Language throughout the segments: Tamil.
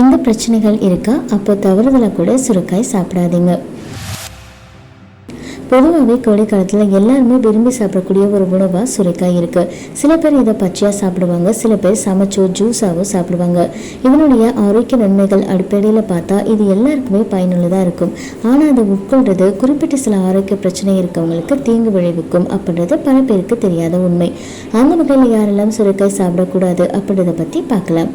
இந்த பிரச்சனைகள் இருக்கா அப்போ தவறுதலை கூட சுருக்காய் சாப்பிடாதீங்க. பொதுவாகவே கோடைக்காலத்தில் எல்லாருமே விரும்பி சாப்பிடக்கூடிய ஒரு உணவாக சுரைக்காய் இருக்குது சில பேர் இதை பச்சையாக சாப்பிடுவாங்க சில பேர் சமைச்சோ ஜூஸாவோ சாப்பிடுவாங்க. இதனுடைய ஆரோக்கிய நன்மைகள் அடிப்படையில் பார்த்தா இது எல்லாருக்குமே பயனுள்ளதாக இருக்கும். ஆனால் அதை உட்கொள்றது குறிப்பிட்ட சில ஆரோக்கிய பிரச்சனை இருக்கவங்களுக்கு தீங்கு விளைவிக்கும் அப்படின்றது பல பேருக்கு தெரியாத உண்மை. அந்த வகையில் யாரெல்லாம் சுரைக்காய் சாப்பிடக்கூடாது அப்படின்றத பற்றி பார்க்கலாம்.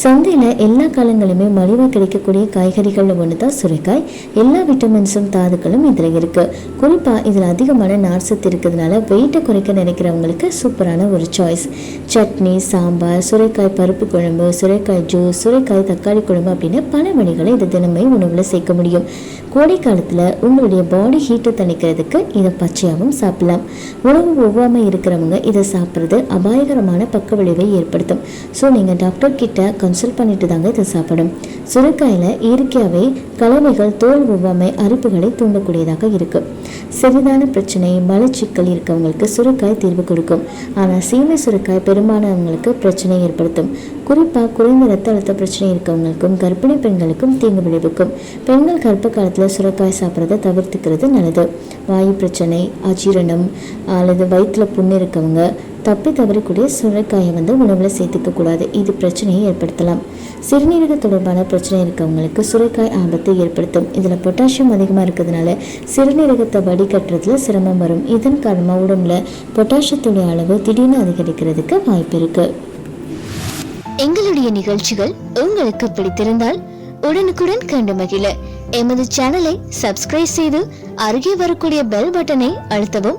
சந்தையில் எல்லா காலங்களிலுமே மலிவாக கிடைக்கக்கூடிய காய்கறிகளில் ஒன்று தான் சுரைக்காய். எல்லா விட்டமின்ஸும் தாதுக்களும் இதில் இருக்குது குறிப்பாக இதில் அதிகமான நார்சத்து இருக்கிறதுனால வெயிட்டை குறைக்க நினைக்கிறவங்களுக்கு சூப்பரான ஒரு சாய்ஸ் சட்னி சாம்பார் சுரைக்காய் பருப்பு குழம்பு சுரைக்காய் ஜூஸ் சுரைக்காய் தக்காளி குழம்பு அப்படின்னு பல வழிகளை இது தினமே உணவில் சேர்க்க முடியும். கோடை காலத்தில் உங்களுடைய பாடி ஹீட்டை தணிக்கிறதுக்கு இதை பச்சையாகவும் சாப்பிடலாம். உணவு ஒவ்வாமல் இருக்கிறவங்க இதை சாப்பிட்றது அபாயகரமான பக்க விளைவை ஏற்படுத்தும். ஸோ நீங்கள் டாக்டர் கிட்ட கன்சல்ட் பண்ணிட்டு தாங்க இதை சாப்பிடும். சுரைக்காயில் இயற்கையாகவே கலவைகள் தோல் ஒவ்வாமை அரிப்புகளை தூண்டக்கூடியதாக இருக்குது சிறிதான பிரச்சனை மலச்சிக்கல் இருக்கவங்களுக்கு சுரைக்காய் தீர்வு கொடுக்கும். ஆனால் சீமை சுரைக்காய் பெரும்பாலானவங்களுக்கு பிரச்சனை ஏற்படுத்தும். குறிப்பாக குறைந்த ரத்த அழுத்த பிரச்சனை இருக்கவங்களுக்கும் கர்ப்பிணி பெண்களுக்கும் தீங்கு விளைவிக்கும். பெண்கள் கர்ப்ப காலத்தில் சுரைக்காய் சாப்பிட்றத தவிர்த்துக்கிறது நல்லது. வாயு பிரச்சனை அஜீரணம் அல்லது வயிற்றுல புண்ணு இருக்கவங்க தப்பி தவறக்கூடிய சுரைக்காயை வந்து உணவில் சேர்த்துக்க கூடாது. இது பிரச்சனையை ஏற்படுத்தலாம். சிறுநீரக தொடர்பான பிரச்சனை இருக்கவங்களுக்கு சுரைக்காய் ஆபத்தை ஏற்படுத்தும். இதில் பொட்டாசியம் அதிகமாக இருக்கிறதுனால சிறுநீரகத்தை வடிகட்டுறதுல சிரமம் வரும். இதன் காரணமாக உடம்புல பொட்டாசியத்துடைய அளவு திடீர்னு அதிகரிக்கிறதுக்கு வாய்ப்பு இருக்குது எங்களுடைய நிகழ்ச்சிகள் உங்களுக்கு பிடித்திருந்தால் உடனுக்குடன் கண்டு மகிழ. எமது சேனலை சப்ஸ்கிரைப் செய்து அருகே வரக்கூடிய பெல் பட்டனை அழுத்தவும்